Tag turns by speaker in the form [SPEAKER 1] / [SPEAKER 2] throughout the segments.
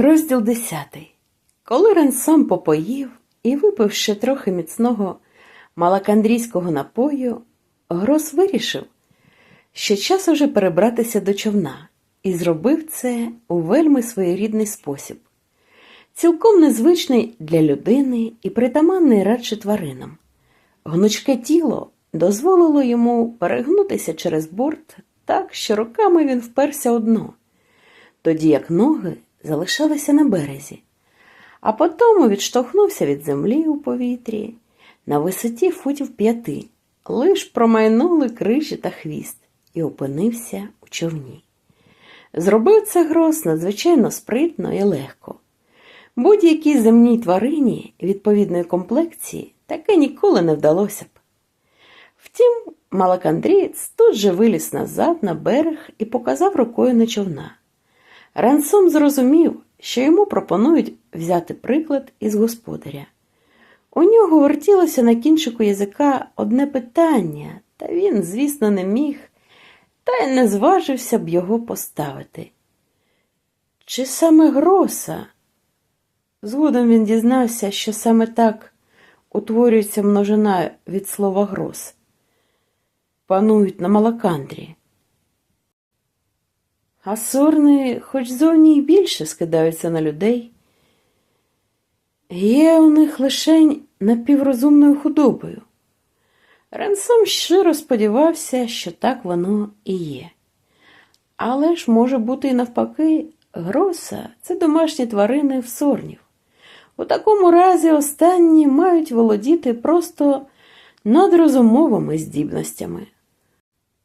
[SPEAKER 1] Розділ десятий. Коли Ренсом попоїв і випив ще трохи міцного малакандрійського напою, Грос вирішив, що час уже перебратися до човна, і зробив це у вельми своєрідний спосіб, цілком незвичний для людини і притаманний радше тваринам. Гнучке тіло дозволило йому перегнутися через борт так, що руками він вперся у дно, тоді як ноги залишалися на березі, а потому відштовхнувся від землі у повітрі на висоті футів п'яти, лиш промайнули крижі та хвіст і опинився у човні. Зробив це гроз надзвичайно спритно і легко. Будь-якій земній тварині відповідної комплекції таке ніколи не вдалося б. Втім, малакандрієць тут же виліз назад на берег і показав рукою на човна. Рансом зрозумів, що йому пропонують взяти приклад із господаря. У нього вертілося на кінчику язика одне питання, та він, звісно, не міг, та й не зважився б його поставити. Чи саме гроса? Згодом він дізнався, що саме так утворюється множина від слова гроз. Панують на Малакандрі. А сорни, хоч зовні й більше скидаються на людей, є у них лишень напіврозумною худобою. Ренсом щиро сподівався, що так воно і є. Але ж може бути і навпаки, гроса це домашні тварини в сорнів. У такому разі останні мають володіти просто надрозумовими здібностями.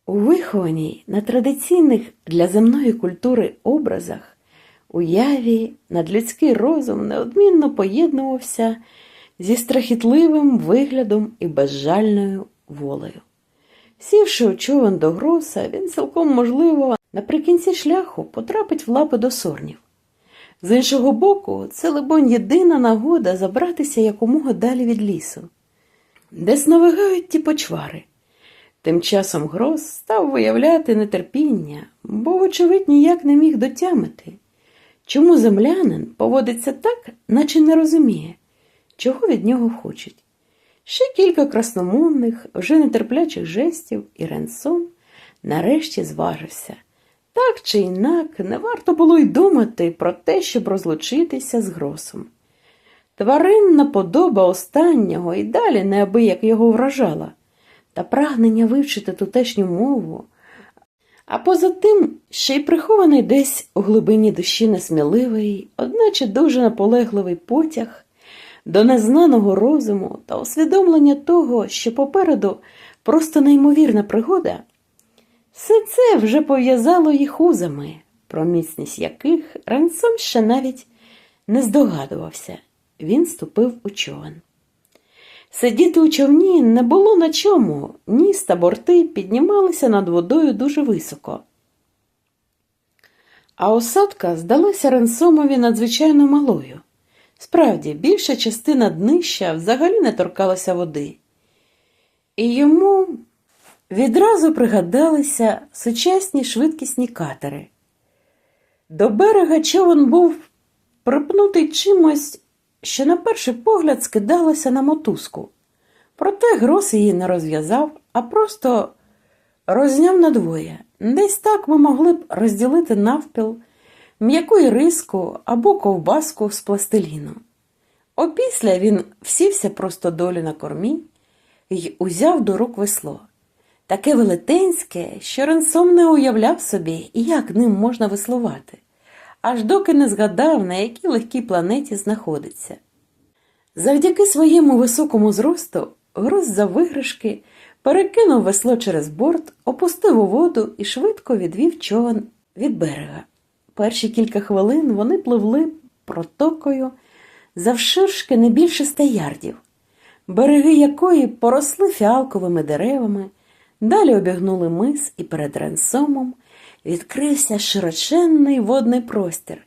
[SPEAKER 1] У вихованій на традиційних для земної культури образах уяві надлюдський розум неодмінно поєднувався зі страхітливим виглядом і безжальною волею. Сівши у човен до гроса, він цілком можливо наприкінці шляху потрапить в лапи до сорнів. З іншого боку, це, либонь, єдина нагода забратися якомога далі від лісу, де сновигають ті почвари. Тим часом Гроз став виявляти нетерпіння, бо, вочевидь, ніяк не міг дотямити, чому землянин поводиться так, наче не розуміє, чого від нього хочуть. Ще кілька красномовних, вже нетерплячих жестів, і Ренсон нарешті зважився. Так чи інак, не варто було й думати про те, щоб розлучитися з гросом. Тваринна подоба останнього і далі неабияк його вражала, та прагнення вивчити тутешню мову, а поза тим ще й прихований десь у глибині душі несміливий, одначе дуже наполегливий потяг до незнаного розуму та усвідомлення того, що попереду просто неймовірна пригода. Все це вже пов'язало їх узами, про міцність яких Ренсом ще навіть не здогадувався. Він ступив у човен. Сидіти у човні не було на чому, ніс та борти піднімалися над водою дуже високо. А осадка здалася Ренсомові надзвичайно малою. Справді, більша частина днища взагалі не торкалася води. І йому відразу пригадалися сучасні швидкісні катери. До берега човен був припнутий чимось, що на перший погляд скидалося на мотузку. Проте Грос її не розв'язав, а просто розняв надвоє. Десь так ми могли б розділити навпіл м'яку риску або ковбаску з пластиліну. Опісля він всівся просто долі на кормі і узяв до рук весло. Таке велетенське, що Ренсом не уявляв собі, як ним можна веслувати, аж доки не згадав, на якій легкій планеті знаходиться. Завдяки своєму високому зросту Гроз за виграшки перекинув весло через борт, опустив у воду і швидко відвів човен від берега. Перші кілька хвилин вони пливли протокою завширшки не більше ста ярдів, береги якої поросли фіалковими деревами, далі обігнули мис і перед Ренсомом відкрився широченний водний простір,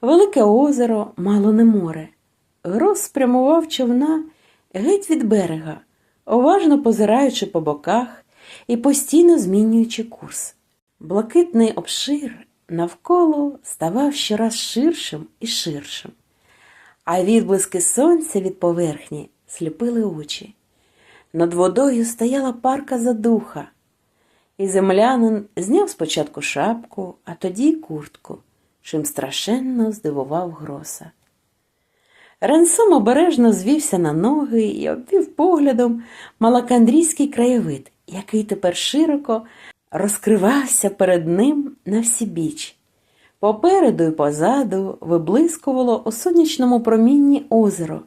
[SPEAKER 1] велике озеро, мало не море. Гроз спрямував човна геть від берега, уважно позираючи по боках і постійно змінюючи курс. Блакитний обшир навколо ставав щораз ширшим і ширшим, а відблиски сонця від поверхні сліпили очі. Над водою стояла парка задуха, і землянин зняв спочатку шапку, а тоді й куртку, чим страшенно здивував гроса. Ренсом обережно звівся на ноги і обвів поглядом малакандрійський краєвид, який тепер широко розкривався перед ним на всі біч. Попереду і позаду виблискувало у сонячному промінні озеро,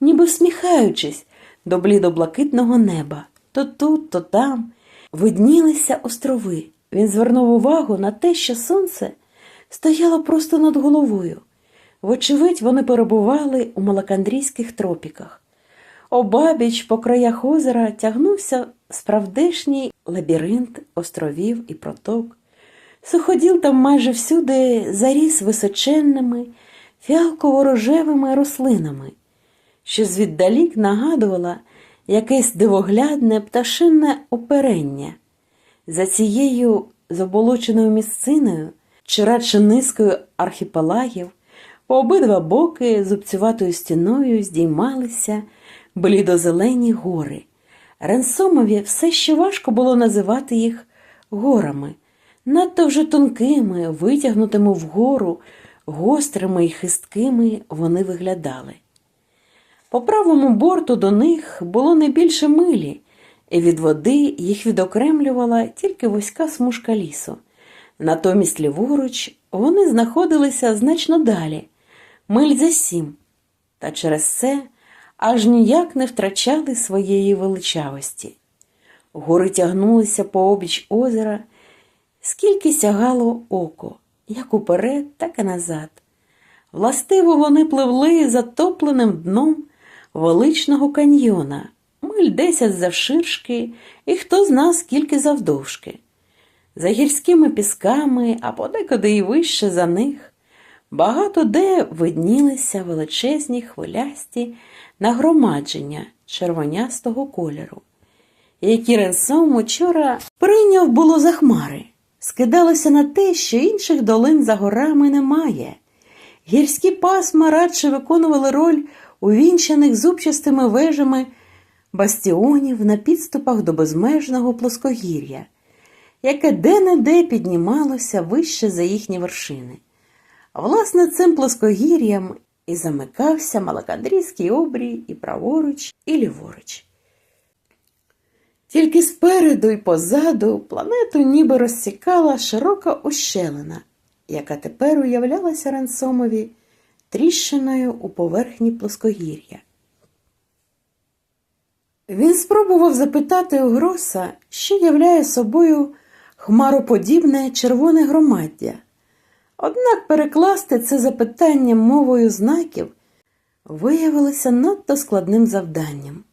[SPEAKER 1] ніби всміхаючись до блідоблакитного неба. То тут, то там виднілися острови. Він звернув увагу на те, що сонце стояло просто над головою. Вочевидь, вони перебували у Малакандрійських тропіках. Обабіч по краях озера тягнувся справдешній лабіринт островів і проток. Суходіл там майже всюди заріс височенними, фіалково-рожевими рослинами, що звіддалік нагадувала якесь дивоглядне пташинне оперення. За цією заболоченою місциною, чи радше низкою архіпелагів, по обидва боки зубцюватою стіною здіймалися блідозелені гори. Ренсомові все ще важко було називати їх горами, надто вже тонкими, витягнутими вгору, гострими і хисткими вони виглядали. По правому борту до них було не більше милі, і від води їх відокремлювала тільки вузька смужка лісу. Натомість ліворуч вони знаходилися значно далі, миль за сім, та через це аж ніяк не втрачали своєї величавості. Гори тягнулися по обіч озера, скільки сягало око, як уперед, так і назад. Властиво вони пливли затопленим дном величного каньйона, миль десять завширшки і хто зна скільки завдовжки. За гірськими пісками, а подекуди й вище за них, багато де виднілися величезні хвилясті нагромадження червонястого кольору, які Ренсом учора прийняв було за хмари, скидалося на те, що інших долин за горами немає. Гірські пасма радше виконували роль увінчаних зубчастими вежами бастіонів на підступах до безмежного плоскогір'я, яке де-не-де піднімалося вище за їхні вершини. Власне цим плоскогір'ям і замикався Малакандрійський обрій і праворуч, і ліворуч. Тільки спереду і позаду планету ніби розсікала широка ущелина, яка тепер уявлялася Ренсомові тріщиною у поверхні плоскогір'я. Він спробував запитати у Гроса, що являє собою хмароподібне червоне громаддя. Однак перекласти це запитання мовою знаків виявилося надто складним завданням.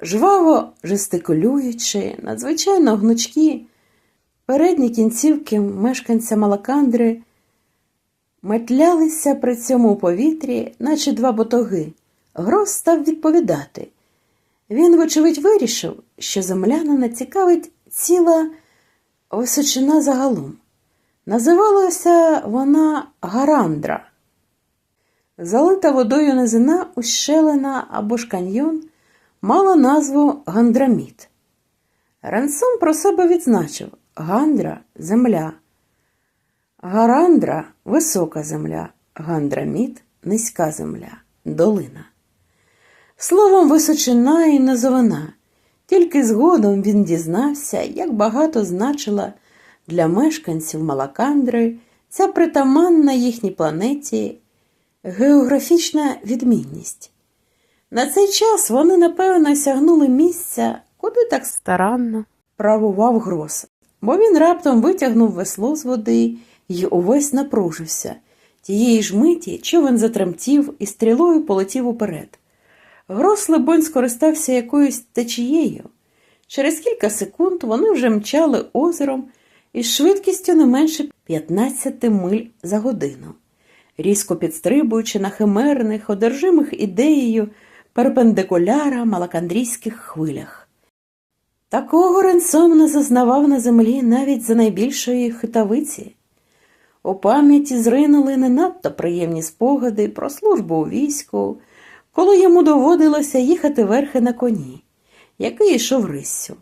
[SPEAKER 1] Жваво жестикулюючи, надзвичайно гнучкі, передні кінцівки мешканця Малакандри метлялися при цьому повітрі, наче два ботоги. Грос став відповідати. Він, вочевидь, вирішив, що землянина цікавить ціла височина загалом. Називалася вона Гарандра. Залита водою низина, ущелина або ж каньйон мала назву Гандраміт. Ренсом про себе відзначив Гандра земля. Гарандра висока земля, Гандраміт низька земля, долина. Словом, височина і назовина. Тільки згодом він дізнався, як багато значила для мешканців Малакандри ця притаманна їхній планеті географічна відмінність. На цей час вони, напевно, сягнули місця, куди так старанно правував гроз, бо він раптом витягнув весло з води і увесь напружився. Тієї ж миті човен затремтів і стрілою полетів уперед. Грос, либонь, скористався якоюсь течією. Через кілька секунд вони вже мчали озером із швидкістю не менше 15 миль за годину, різко підстрибуючи на химерних, одержимих ідеєю перпендикуляра малакандрійських хвилях. Такого Ренсом не зазнавав на землі навіть за найбільшої хитавиці. У пам'яті зринули не надто приємні спогади про службу у війську, коли йому доводилося їхати верхи на коні, який йшов риссю.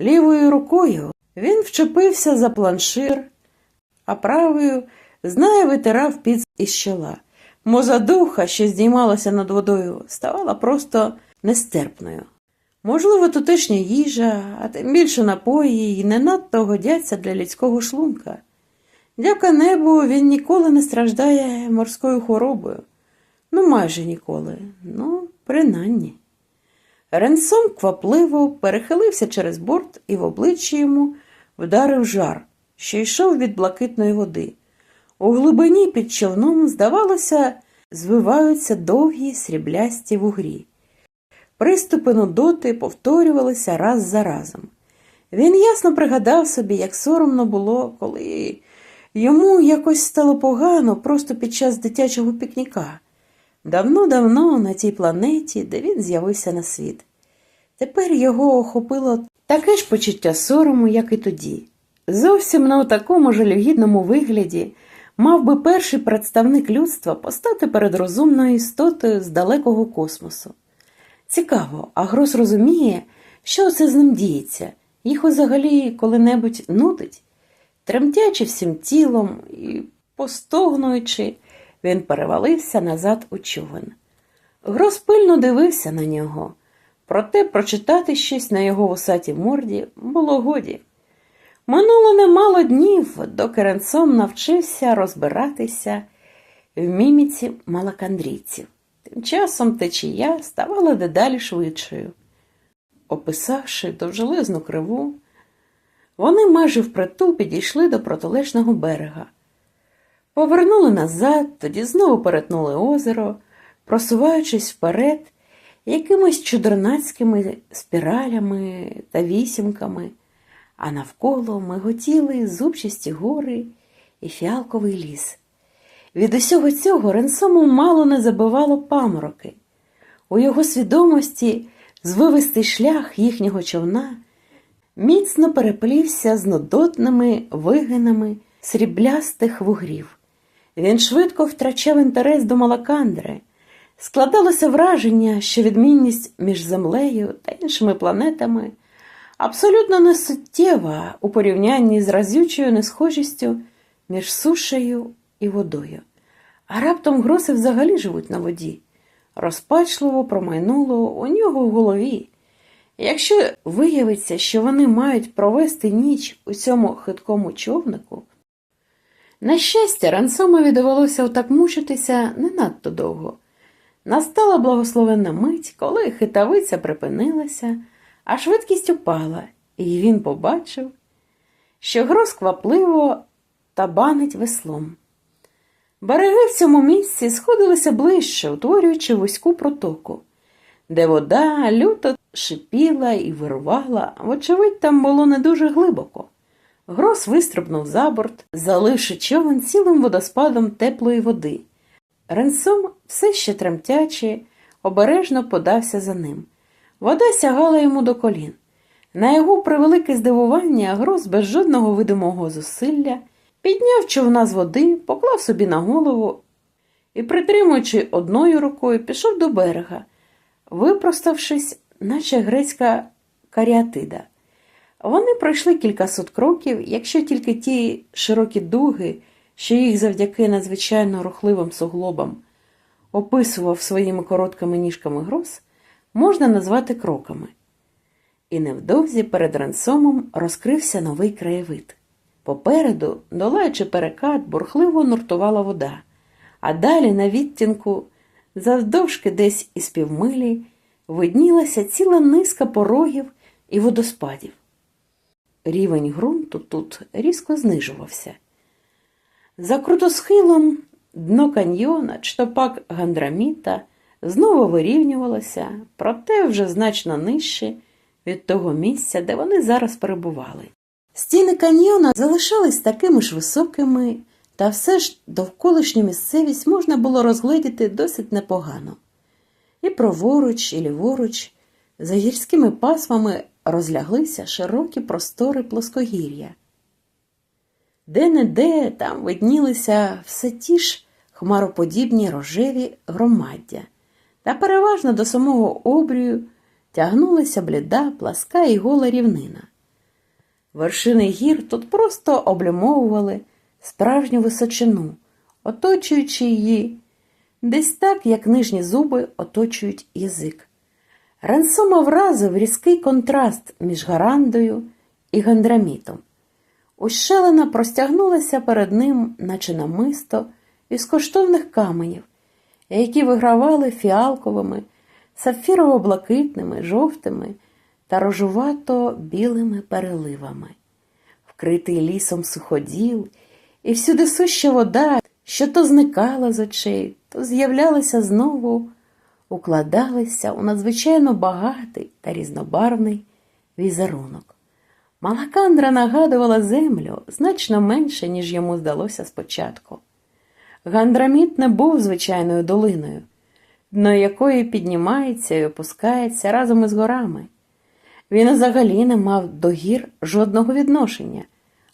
[SPEAKER 1] Лівою рукою він вчепився за планшир, а правою знає витирав піц із чола. Мозадуха, що здіймалася над водою, ставала просто нестерпною. Можливо, тутешня їжа, а тим більше напої, й не надто годяться для людського шлунка. Дяка небу, він ніколи не страждає морською хворобою. Ну, майже ніколи. Ну, принаймні. Ренсом квапливо перехилився через борт і в обличчя йому вдарив жар, що йшов від блакитної води. У глибині під човном, здавалося, звиваються довгі сріблясті вугрі. Приступи нудоти повторювалися раз за разом. Він ясно пригадав собі, як соромно було, коли йому якось стало погано просто під час дитячого пікніка. Давно-давно на тій планеті, де він з'явився на світ. Тепер його охопило таке ж почуття сорому, як і тоді. Зовсім у такому жалюгідному вигляді мав би перший представник людства постати перед розумною істотою з далекого космосу. Цікаво, а Грос розуміє, що це з ним діється, їх взагалі коли-небудь нудить. Тремтячи всім тілом і постогнуючи, він перевалився назад у човен. Грос пильно дивився на нього, проте прочитати щось на його вусатій морді було годі. Минуло немало днів, доки Ренсом навчився розбиратися в міміці малакандрійців. Тим часом течія ставала дедалі швидшою. Описавши довжелезну криву, вони майже впритул підійшли до протилежного берега. Повернули назад, тоді знову перетнули озеро, просуваючись вперед якимись чудернацькими спіралями та вісімками, а навколо миготіли зубчасті гори і фіалковий ліс. Від усього цього Ренсому мало не забивало памороки. У його свідомості звивистий шлях їхнього човна міцно переплівся з нудотними вигинами сріблястих вугрів. Він швидко втрачав інтерес до Малакандри. Складалося враження, що відмінність між землею та іншими планетами абсолютно несуттєва у порівнянні з разючою несхожістю між сушею і водою. А раптом гроси взагалі живуть на воді. Розпачливо промайнуло у нього в голові. Якщо виявиться, що вони мають провести ніч у цьому хиткому човнику, на щастя, Рансомові довелося отак мучитися не надто довго. Настала благословенна мить, коли хитавиця припинилася, а швидкість упала, і він побачив, що гроз квапливо табанить веслом. Береги в цьому місці сходилися ближче, утворюючи вузьку протоку, де вода люто шипіла і вирувала, вочевидь, там було не дуже глибоко. Грос вистрибнув за борт, заливши човен цілим водоспадом теплої води. Ренсом, все ще тремтячи, обережно подався за ним. Вода сягала йому до колін. На його превелике здивування Грос без жодного видимого зусилля підняв човна з води, поклав собі на голову і, притримуючи одною рукою, пішов до берега, випроставшись, наче грецька каріатида. Вони пройшли кількасот кроків, якщо тільки ті широкі дуги, що їх завдяки надзвичайно рухливим суглобам описував своїми короткими ніжками гроз, можна назвати кроками. І невдовзі перед рансомом розкрився новий краєвид. Попереду, долаючи перекат, бурхливо нуртувала вода, а далі на відтінку, завдовжки десь із півмилі, виднілася ціла низка порогів і водоспадів. Рівень ґрунту тут різко знижувався. За крутосхилом дно каньйона, чтопак гандраміта, знову вирівнювалося, проте вже значно нижче від того місця, де вони зараз перебували. Стіни каньйона залишались такими ж високими, та все ж довколишню місцевість можна було розгледіти досить непогано. І праворуч, і ліворуч, за гірськими пасмами розляглися широкі простори плоскогір'я. Де-не-де там виднілися все ті ж хмароподібні рожеві громаддя, та переважно до самого обрію тягнулася бліда, пласка і гола рівнина. Вершини гір тут просто облямовували справжню височину, оточуючи її, десь так, як нижні зуби оточують язик. Ренсома вразив різкий контраст між гарандою і гандрамітом. Ущелина простягнулася перед ним, наче намисто, із коштовних каменів, які вигравали фіалковими, сапфірово-блакитними, жовтими та рожувато-білими переливами. Вкритий лісом суходіл, і всюди суща вода, що то зникала з очей, то з'являлася знову, укладалися у надзвичайно багатий та різнобарвний візерунок. Малакандра нагадувала землю значно менше, ніж йому здалося спочатку. Гандраміт не був звичайною долиною, дно якої піднімається і опускається разом із горами. Він взагалі не мав до гір жодного відношення,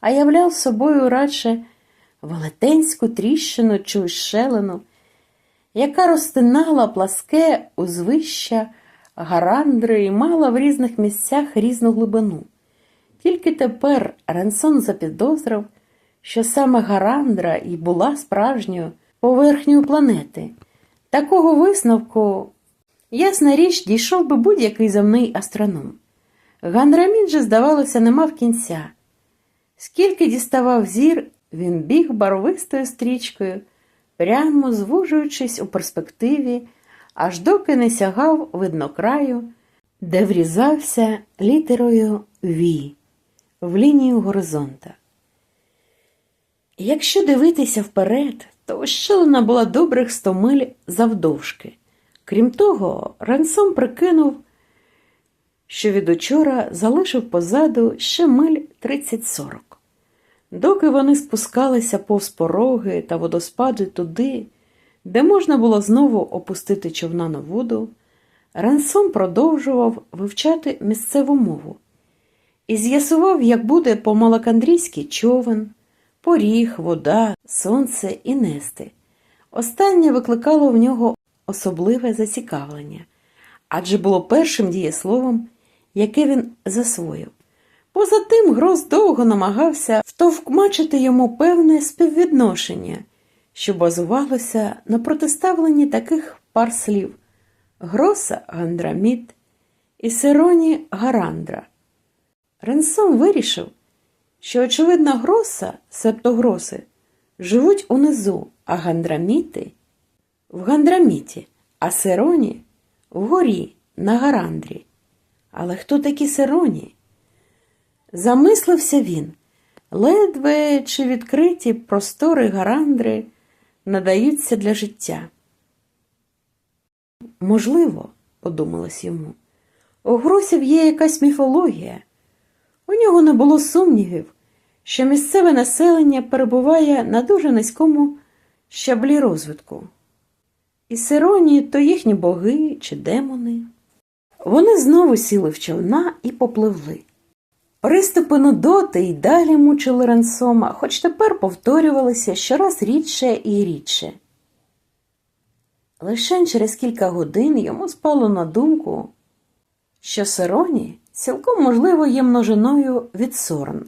[SPEAKER 1] а являв собою радше велетенську тріщину чи ущелину, яка розтинала пласке узвища гарандри і мала в різних місцях різну глибину. Тільки тепер Ренсон запідозрив, що саме Гарандра і була справжньою поверхнею планети. Такого висновку, ясна річ, дійшов би будь-який земний астроном. Гандрамін же, здавалося, не мав кінця. Скільки діставав зір, він біг барвистою стрічкою, прямо звужуючись у перспективі, аж доки не сягав виднокраю, де врізався літерою Ві в лінію горизонта. Якщо дивитися вперед, то ущелина була добрих сто миль завдовжки. Крім того, Ренсом прикинув, що від учора залишив позаду ще миль 30-40. Доки вони спускалися повз пороги та водоспади туди, де можна було знову опустити човна на воду, Ренсом продовжував вивчати місцеву мову і з'ясував, як буде по-малакандрійськи човен, поріг, вода, сонце і нести. Останнє викликало в нього особливе зацікавлення, адже було першим дієсловом, яке він засвоїв. Поза тим, Гроз довго намагався втовкмачити йому певне співвідношення, що базувалося на протиставленні таких пар слів Гроса Гандраміт і Сероні Гарандра. Ренсон вирішив, що, очевидно, гроса, себто гроси, живуть унизу, а гандраміти в гандраміті, а сероні вгорі на гарандрі. Але хто такі сероні? Замислився він, ледве чи відкриті простори гарандри надаються для життя. Можливо, подумалось йому, у гросів є якась міфологія. У нього не було сумнівів, що місцеве населення перебуває на дуже низькому щаблі розвитку. І сироні то їхні боги чи демони. Вони знову сіли в човна і попливли. Приступи нудоти й далі мучили Ренсома, хоч тепер повторювалися щораз рідше і рідше. Лише через кілька годин йому спало на думку, що Сироні цілком можливо є множиною від сорн.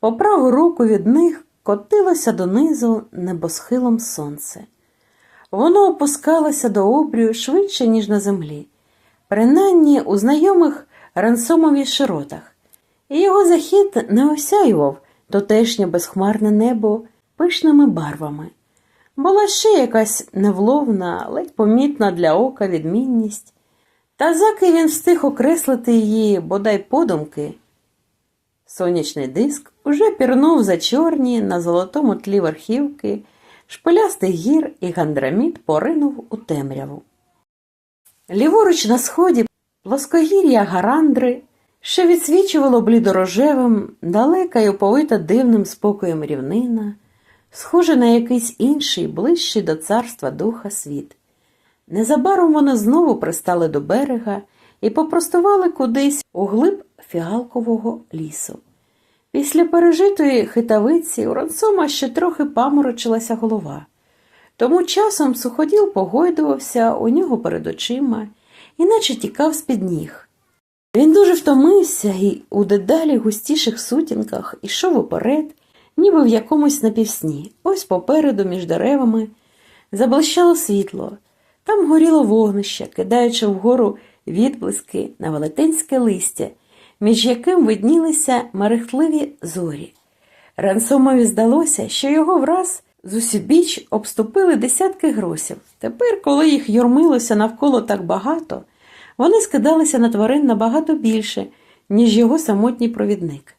[SPEAKER 1] По праву руку від них котилося донизу небосхилом сонце. Воно опускалося до обрію швидше, ніж на землі, принаймні у знайомих рансомові широтах, і його захід не осяював тотешнє безхмарне небо пишними барвами. Була ще якась невловна, ледь помітна для ока відмінність, та заки він встиг окреслити її, бодай подумки. Сонячний диск уже пірнув за чорні на золотому тлі верхівки, шпилястий гір і гандраміт поринув у темряву. Ліворуч на сході плоскогір'я Гарандри ще відсвічувало блідорожевим, далека й оповита дивним спокоєм рівнина, схоже на якийсь інший, ближчий до царства духа світ. Незабаром вони знову пристали до берега і попростували кудись у глиб фіалкового лісу. Після пережитої хитавиці у Рансома ще трохи паморочилася голова. Тому часом суходіл погойдувався у нього перед очима, іначе тікав з-під ніг. Він дуже втомився і у дедалі густіших сутінках ішов уперед, ніби в якомусь напівсні. Ось попереду, між деревами, заблищало світло. Там горіло вогнище, кидаючи вгору відблиски на велетенське листя, між яким виднілися мерехтливі зорі. Рансомові здалося, що його враз з усібіч обступили десятки гросів. Тепер, коли їх юрмилося навколо так багато, вони скидалися на тварин набагато більше, ніж його самотній провідник.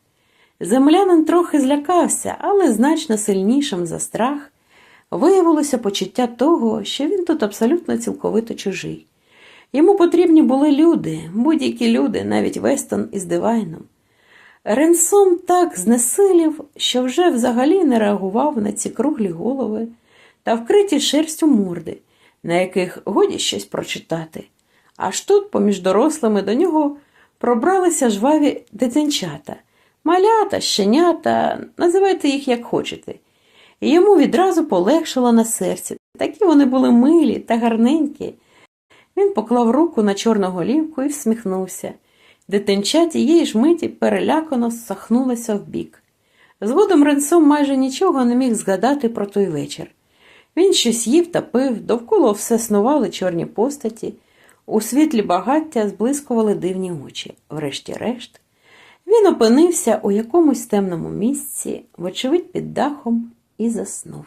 [SPEAKER 1] Землянин трохи злякався, але значно сильнішим за страх виявилося почуття того, що він тут абсолютно цілковито чужий. Йому потрібні були люди, будь-які люди, навіть Вестон із Дивайном. Ренсом так знесилів, що вже взагалі не реагував на ці круглі голови та вкриті шерстю морди, на яких годі щось прочитати. Аж тут, поміж дорослими, до нього пробралися жваві дитинчата, малята, щенята, називайте їх як хочете. І йому відразу полегшило на серці. Такі вони були милі та гарненькі. Він поклав руку на чорну голівку і всміхнувся. Дитинча тієї ж миті перелякано сахнулася вбік. Згодом Ренсом майже нічого не міг згадати про той вечір. Він щось їв та пив, довкола все снували чорні постаті, у світлі багаття зблискували дивні очі. Врешті-решт, він опинився у якомусь темному місці, вочевидь під дахом, і заснув.